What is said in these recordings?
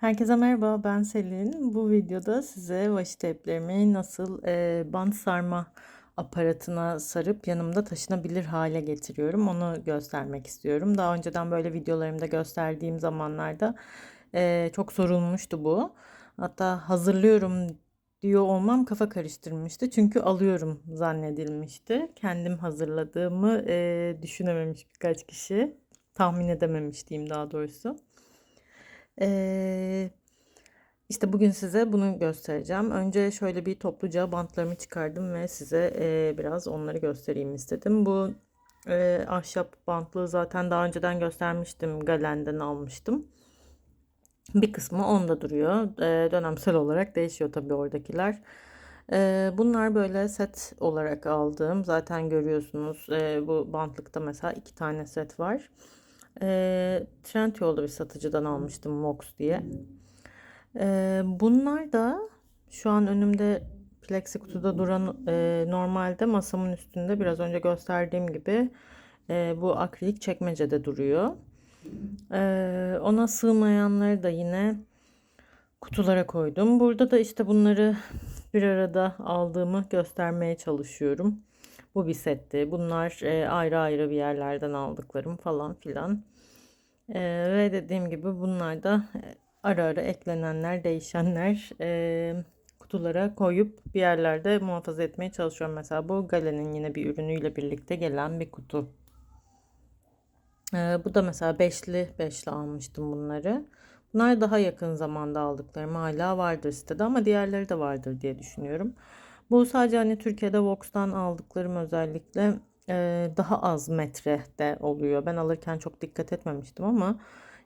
Herkese merhaba, ben Selin. Bu videoda size washi tape'lerimi nasıl e, bant sarma aparatına sarıp yanımda taşınabilir hale getiriyorum. Onu göstermek istiyorum. Daha önceden böyle videolarımda gösterdiğim zamanlarda e, çok sorulmuştu bu. Hatta hazırlıyorum diyor olmam kafa karıştırmıştı. Çünkü alıyorum zannedilmişti. Kendim hazırladığımı e, düşünememiş birkaç kişi. Tahmin edememiş diyeyim daha doğrusu. Ee, işte bugün size bunu göstereceğim. Önce şöyle bir topluca bantlarımı çıkardım ve size biraz onları göstereyim istedim. Bu ahşap bantlığı zaten daha önceden göstermiştim. Galen'den almıştım. Bir kısmı onda duruyor. Dönemsel olarak değişiyor tabii oradakiler. Bunlar böyle set olarak aldığım. Zaten görüyorsunuz bu bantlıkta mesela iki tane set var. E, Trendyol'da bir satıcıdan almıştım Vox diye. E, bunlar da şu an önümde plexi kutuda duran e, normalde masamın üstünde biraz önce gösterdiğim gibi e, bu akrilik çekmecede duruyor. E, ona sığmayanları da yine kutulara koydum. Burada da işte bunları bir arada aldığımı göstermeye çalışıyorum. Bu bir setti. Bunlar e, ayrı ayrı bir yerlerden aldıklarım falan filan. E, ve dediğim gibi bunlar da e, ara ara eklenenler, değişenler e, kutulara koyup bir yerlerde muhafaza etmeye çalışıyorum. Mesela bu Galen'in yine bir ürünüyle birlikte gelen bir kutu. E, bu da mesela beşli beşli almıştım bunları. Bunlar daha yakın zamanda aldıklarım hala vardır sitede ama diğerleri de vardır diye düşünüyorum. Bu sadece hani Türkiye'de Vox'tan aldıklarım özellikle daha az metrede oluyor. Ben alırken çok dikkat etmemiştim ama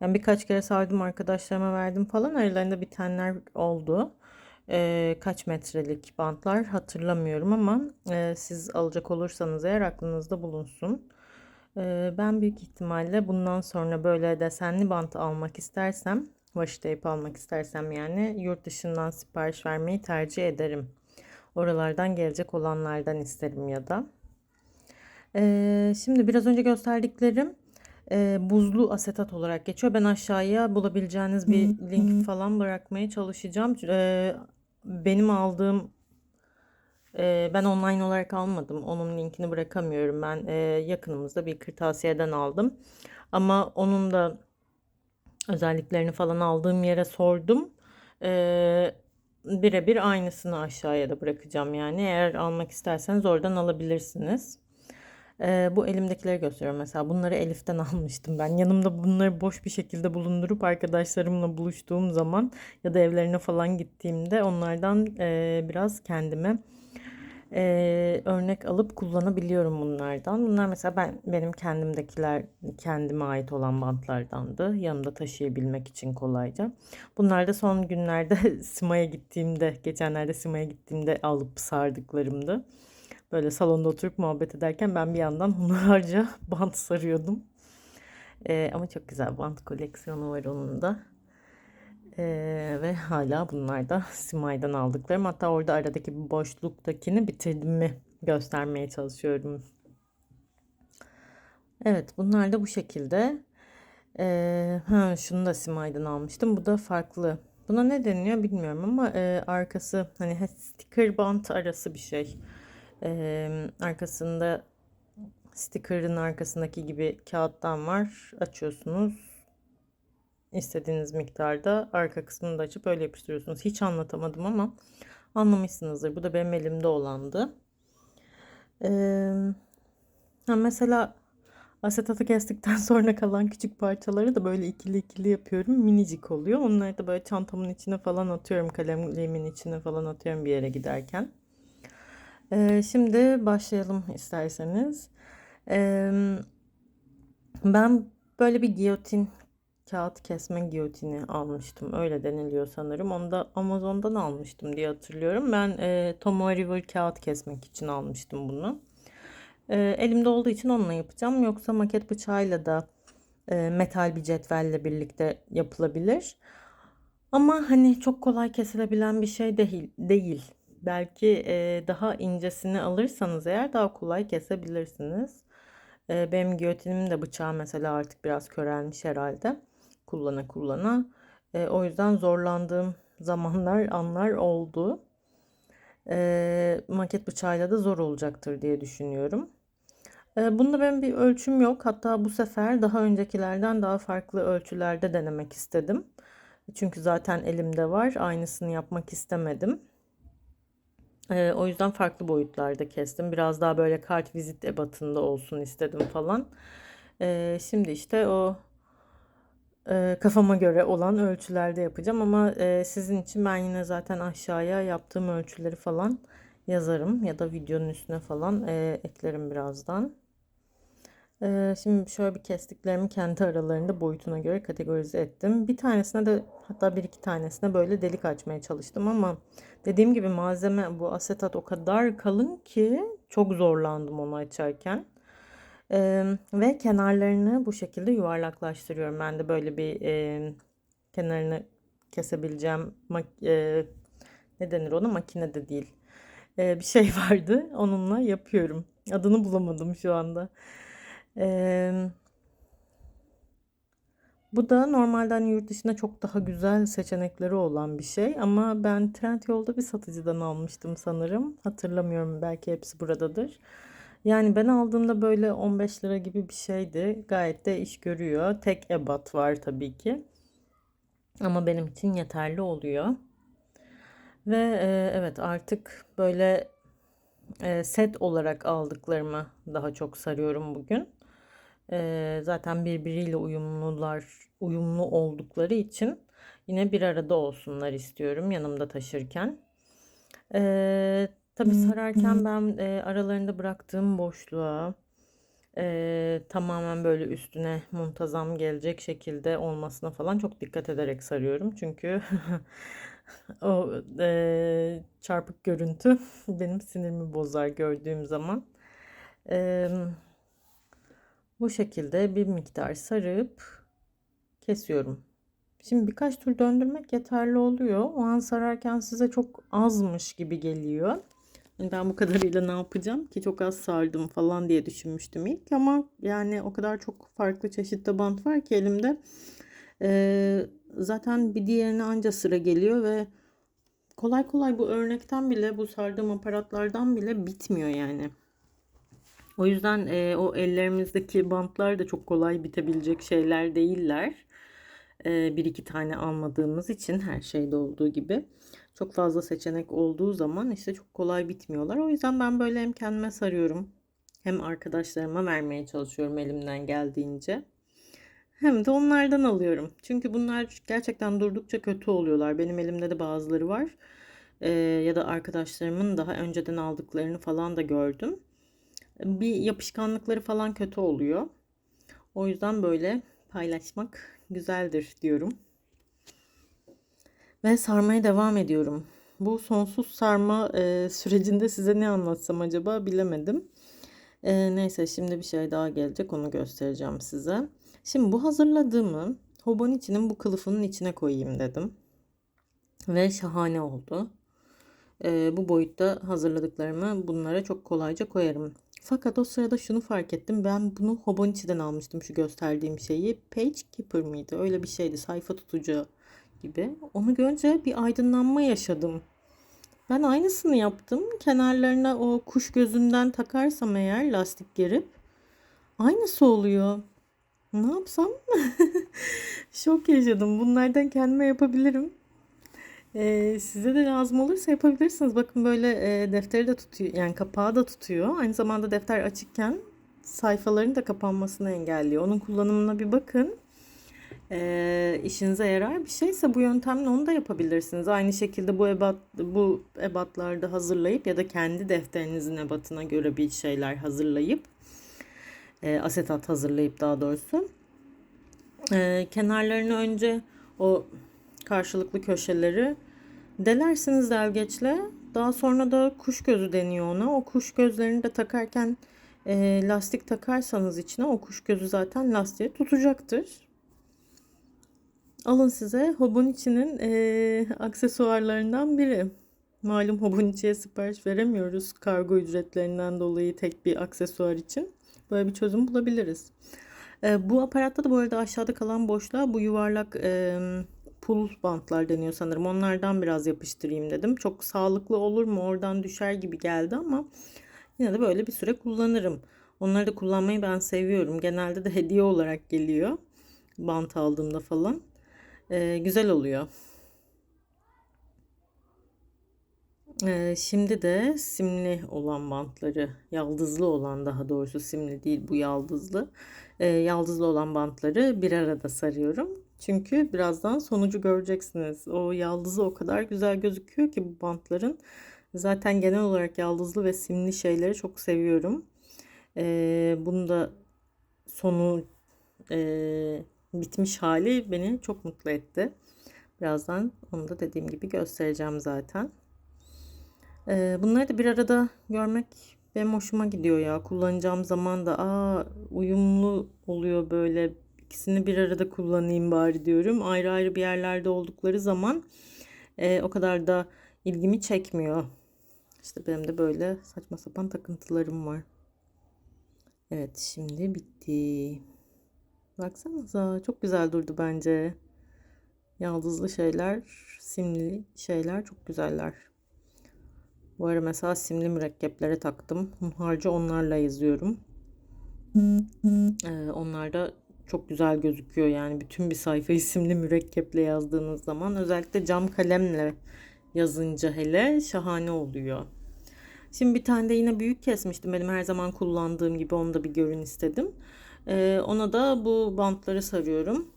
yani birkaç kere sardım arkadaşlarıma verdim falan aralarında bitenler oldu. E, kaç metrelik bantlar hatırlamıyorum ama e, siz alacak olursanız eğer aklınızda bulunsun. E, ben büyük ihtimalle bundan sonra böyle desenli bant almak istersem, washi tape almak istersem yani yurt dışından sipariş vermeyi tercih ederim. Oralardan gelecek olanlardan isterim ya da. Ee, şimdi biraz önce gösterdiklerim e, buzlu asetat olarak geçiyor. Ben aşağıya bulabileceğiniz bir link falan bırakmaya çalışacağım. Ee, benim aldığım e, ben online olarak almadım. Onun linkini bırakamıyorum. Ben e, yakınımızda bir kırtasiyeden aldım. Ama onun da özelliklerini falan aldığım yere sordum. Ee, birebir aynısını aşağıya da bırakacağım yani. Eğer almak isterseniz oradan alabilirsiniz. Ee, bu elimdekileri gösteriyorum mesela. Bunları Elif'ten almıştım ben. Yanımda bunları boş bir şekilde bulundurup arkadaşlarımla buluştuğum zaman ya da evlerine falan gittiğimde onlardan e, biraz kendime e, örnek alıp kullanabiliyorum bunlardan. Bunlar mesela ben benim kendimdekiler kendime ait olan bantlardandı. Yanımda taşıyabilmek için kolayca. Bunlar da son günlerde Sima'ya gittiğimde, geçenlerde Sima'ya gittiğimde alıp sardıklarımdı. Böyle salonda oturup muhabbet ederken ben bir yandan onlarca bant sarıyordum. E, ama çok güzel bant koleksiyonu var onun da. Ee, ve hala bunlar da Simay'dan aldıklarım. Hatta orada aradaki bir boşluktakini bitirdim mi göstermeye çalışıyorum. Evet bunlar da bu şekilde. Ee, ha, şunu da Simay'dan almıştım. Bu da farklı. Buna ne deniliyor bilmiyorum ama e, arkası hani sticker bant arası bir şey. Ee, arkasında sticker'ın arkasındaki gibi kağıttan var. Açıyorsunuz istediğiniz miktarda arka kısmını da açıp öyle yapıştırıyorsunuz. Hiç anlatamadım ama anlamışsınızdır. Bu da benim elimde olandı. Ee, mesela asetatı kestikten sonra kalan küçük parçaları da böyle ikili ikili yapıyorum. Minicik oluyor. Onları da böyle çantamın içine falan atıyorum. Kalemimin içine falan atıyorum bir yere giderken. Ee, şimdi başlayalım isterseniz. Ee, ben böyle bir giyotin kağıt kesme giyotini almıştım. Öyle deniliyor sanırım. Onu da Amazon'dan almıştım diye hatırlıyorum. Ben e, Tomoe River kağıt kesmek için almıştım bunu. E, elimde olduğu için onunla yapacağım. Yoksa maket bıçağıyla da e, metal bir cetvelle birlikte yapılabilir. Ama hani çok kolay kesilebilen bir şey değil. değil. Belki e, daha incesini alırsanız eğer daha kolay kesebilirsiniz. E, benim giyotinim de bıçağı mesela artık biraz körelmiş herhalde kullana kullana E, o yüzden zorlandığım zamanlar, anlar oldu. E, maket bıçağıyla da zor olacaktır diye düşünüyorum. E, bunda benim bir ölçüm yok. Hatta bu sefer daha öncekilerden daha farklı ölçülerde denemek istedim. Çünkü zaten elimde var. Aynısını yapmak istemedim. E, o yüzden farklı boyutlarda kestim. Biraz daha böyle kart vizit ebatında olsun istedim falan. E, şimdi işte o e, kafama göre olan ölçülerde yapacağım ama e, sizin için ben yine zaten aşağıya yaptığım ölçüleri falan yazarım ya da videonun üstüne falan e, eklerim birazdan. Şimdi şöyle bir kestiklerimi kendi aralarında boyutuna göre kategorize ettim. Bir tanesine de hatta bir iki tanesine böyle delik açmaya çalıştım ama dediğim gibi malzeme bu asetat o kadar kalın ki çok zorlandım onu açarken. Ee, ve kenarlarını bu şekilde yuvarlaklaştırıyorum. Ben de böyle bir e, kenarını kesebileceğim e, ne denir ona makine de değil. E, bir şey vardı. Onunla yapıyorum. Adını bulamadım şu anda. E, bu da normalden yurt dışında çok daha güzel seçenekleri olan bir şey. Ama ben Trendyol'da bir satıcıdan almıştım sanırım. Hatırlamıyorum belki hepsi buradadır. Yani ben aldığımda böyle 15 lira gibi bir şeydi. Gayet de iş görüyor. Tek ebat var tabii ki. Ama benim için yeterli oluyor. Ve e, evet artık böyle e, set olarak aldıklarımı daha çok sarıyorum bugün. E, zaten birbiriyle uyumlular, uyumlu oldukları için yine bir arada olsunlar istiyorum yanımda taşırken. E, Tabii sararken ben e, aralarında bıraktığım boşluğa e, tamamen böyle üstüne muntazam gelecek şekilde olmasına falan çok dikkat ederek sarıyorum. Çünkü o e, çarpık görüntü benim sinirimi bozar gördüğüm zaman. E, bu şekilde bir miktar sarıp kesiyorum. Şimdi birkaç tur döndürmek yeterli oluyor. O an sararken size çok azmış gibi geliyor. Hani ben bu kadarıyla ne yapacağım ki çok az sardım falan diye düşünmüştüm ilk ama yani o kadar çok farklı çeşitli bant var ki elimde. Ee, zaten bir diğerine anca sıra geliyor ve kolay kolay bu örnekten bile bu sardığım aparatlardan bile bitmiyor yani. O yüzden e, o ellerimizdeki bantlar da çok kolay bitebilecek şeyler değiller. E, bir iki tane almadığımız için her şeyde olduğu gibi çok fazla seçenek olduğu zaman işte çok kolay bitmiyorlar. O yüzden ben böyle hem kendime sarıyorum hem arkadaşlarıma vermeye çalışıyorum elimden geldiğince. Hem de onlardan alıyorum. Çünkü bunlar gerçekten durdukça kötü oluyorlar. Benim elimde de bazıları var. Ee, ya da arkadaşlarımın daha önceden aldıklarını falan da gördüm. Bir yapışkanlıkları falan kötü oluyor. O yüzden böyle paylaşmak güzeldir diyorum. Ve sarmaya devam ediyorum. Bu sonsuz sarma e, sürecinde size ne anlatsam acaba bilemedim. E, neyse şimdi bir şey daha gelecek onu göstereceğim size. Şimdi bu hazırladığımı hoban içinin bu kılıfının içine koyayım dedim. Ve şahane oldu. E, bu boyutta hazırladıklarımı bunlara çok kolayca koyarım. Fakat o sırada şunu fark ettim. Ben bunu Hobonichi'den almıştım şu gösterdiğim şeyi. Page Keeper mıydı? Öyle bir şeydi. Sayfa tutucu gibi. Onu görünce bir aydınlanma yaşadım. Ben aynısını yaptım. Kenarlarına o kuş gözünden takarsam eğer lastik gerip aynısı oluyor. Ne yapsam? Şok yaşadım. Bunlardan kendime yapabilirim. Ee, size de lazım olursa yapabilirsiniz. Bakın böyle e, defteri de tutuyor. Yani kapağı da tutuyor. Aynı zamanda defter açıkken sayfaların da kapanmasını engelliyor. Onun kullanımına bir bakın e, işinize yarar bir şeyse bu yöntemle onu da yapabilirsiniz. Aynı şekilde bu ebat bu ebatlarda hazırlayıp ya da kendi defterinizin ebatına göre bir şeyler hazırlayıp e, asetat hazırlayıp daha doğrusu e, kenarlarını önce o karşılıklı köşeleri delersiniz delgeçle. Daha sonra da kuş gözü deniyor ona. O kuş gözlerini de takarken e, lastik takarsanız içine o kuş gözü zaten lastiğe tutacaktır. Alın size Hobonichi'nin e, aksesuarlarından biri. Malum Hobonichi'ye sipariş veremiyoruz kargo ücretlerinden dolayı tek bir aksesuar için. Böyle bir çözüm bulabiliriz. E, bu aparatta da bu arada aşağıda kalan boşluğa bu yuvarlak e, pul bantlar deniyor sanırım. Onlardan biraz yapıştırayım dedim. Çok sağlıklı olur mu? Oradan düşer gibi geldi ama yine de böyle bir süre kullanırım. Onları da kullanmayı ben seviyorum. Genelde de hediye olarak geliyor. Bant aldığımda falan. Ee, güzel oluyor. Ee, şimdi de simli olan bantları, yaldızlı olan daha doğrusu simli değil bu yaldızlı. Ee, yaldızlı olan bantları bir arada sarıyorum. Çünkü birazdan sonucu göreceksiniz. O yaldızı o kadar güzel gözüküyor ki bu bantların. Zaten genel olarak yaldızlı ve simli şeyleri çok seviyorum. Ee, bunu da sonu e, bitmiş hali beni çok mutlu etti. Birazdan onu da dediğim gibi göstereceğim zaten. Ee, bunları da bir arada görmek benim hoşuma gidiyor ya. Kullanacağım zaman da aa uyumlu oluyor böyle. İkisini bir arada kullanayım bari diyorum. Ayrı ayrı bir yerlerde oldukları zaman e, o kadar da ilgimi çekmiyor. İşte benim de böyle saçma sapan takıntılarım var. Evet şimdi bitti. Baksanıza çok güzel durdu bence. Yaldızlı şeyler, simli şeyler çok güzeller. Bu ara mesela simli mürekkeplere taktım. Harca onlarla yazıyorum. Ee, onlar da çok güzel gözüküyor yani bütün bir sayfayı simli mürekkeple yazdığınız zaman özellikle cam kalemle yazınca hele şahane oluyor. Şimdi bir tane de yine büyük kesmiştim benim her zaman kullandığım gibi onu da bir görün istedim. Ee, ona da bu bantları sarıyorum.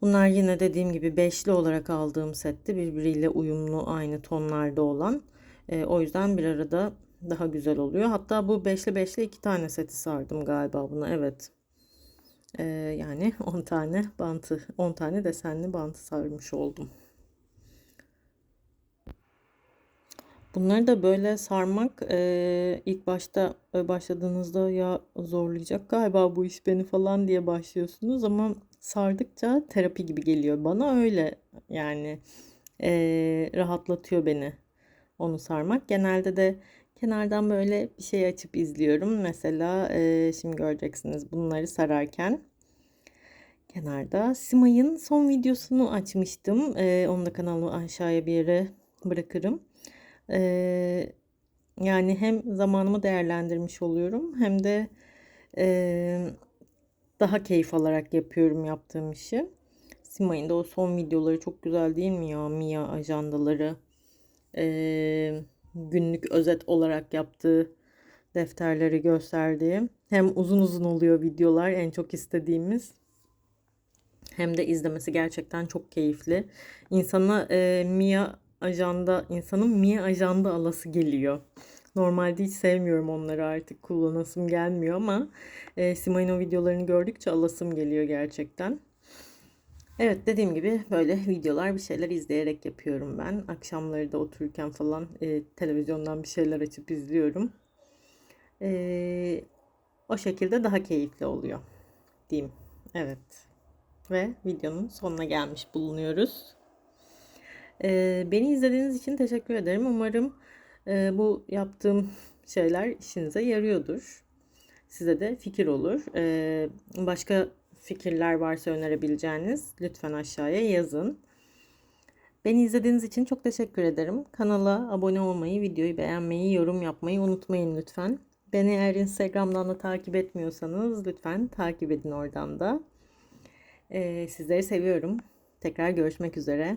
Bunlar yine dediğim gibi beşli olarak aldığım sette birbiriyle uyumlu aynı tonlarda olan. E, o yüzden bir arada daha güzel oluyor. Hatta bu beşli beşli iki tane seti sardım galiba buna. Evet. E, yani 10 tane bantı, 10 tane desenli bantı sarmış oldum. Bunları da böyle sarmak e, ilk başta başladığınızda ya zorlayacak galiba bu iş beni falan diye başlıyorsunuz ama sardıkça terapi gibi geliyor bana öyle yani e, rahatlatıyor beni onu sarmak. Genelde de kenardan böyle bir şey açıp izliyorum. Mesela e, şimdi göreceksiniz bunları sararken. Kenarda Simay'ın son videosunu açmıştım. E, onu da kanalı aşağıya bir yere bırakırım. E, yani hem zamanımı değerlendirmiş oluyorum hem de e, daha keyif alarak yapıyorum yaptığım işi. Simay'ın da o son videoları çok güzel değil mi ya? Mia ajandaları e, günlük özet olarak yaptığı defterleri gösterdiğim. Hem uzun uzun oluyor videolar en çok istediğimiz. Hem de izlemesi gerçekten çok keyifli. İnsana e, Mia ajanda, insanın Mia ajanda alası geliyor. Normalde hiç sevmiyorum onları artık kullanasım gelmiyor ama e, Simay'ın o videolarını gördükçe alasım geliyor gerçekten. Evet dediğim gibi böyle videolar bir şeyler izleyerek yapıyorum ben. Akşamları da otururken falan e, televizyondan bir şeyler açıp izliyorum. E, o şekilde daha keyifli oluyor diyeyim. Evet. Ve videonun sonuna gelmiş bulunuyoruz. E, beni izlediğiniz için teşekkür ederim. Umarım e, bu yaptığım şeyler işinize yarıyordur. Size de fikir olur. E, başka fikirler varsa önerebileceğiniz lütfen aşağıya yazın. Beni izlediğiniz için çok teşekkür ederim. Kanala abone olmayı, videoyu beğenmeyi, yorum yapmayı unutmayın lütfen. Beni eğer Instagram'dan da takip etmiyorsanız lütfen takip edin oradan da. Ee, sizleri seviyorum. Tekrar görüşmek üzere.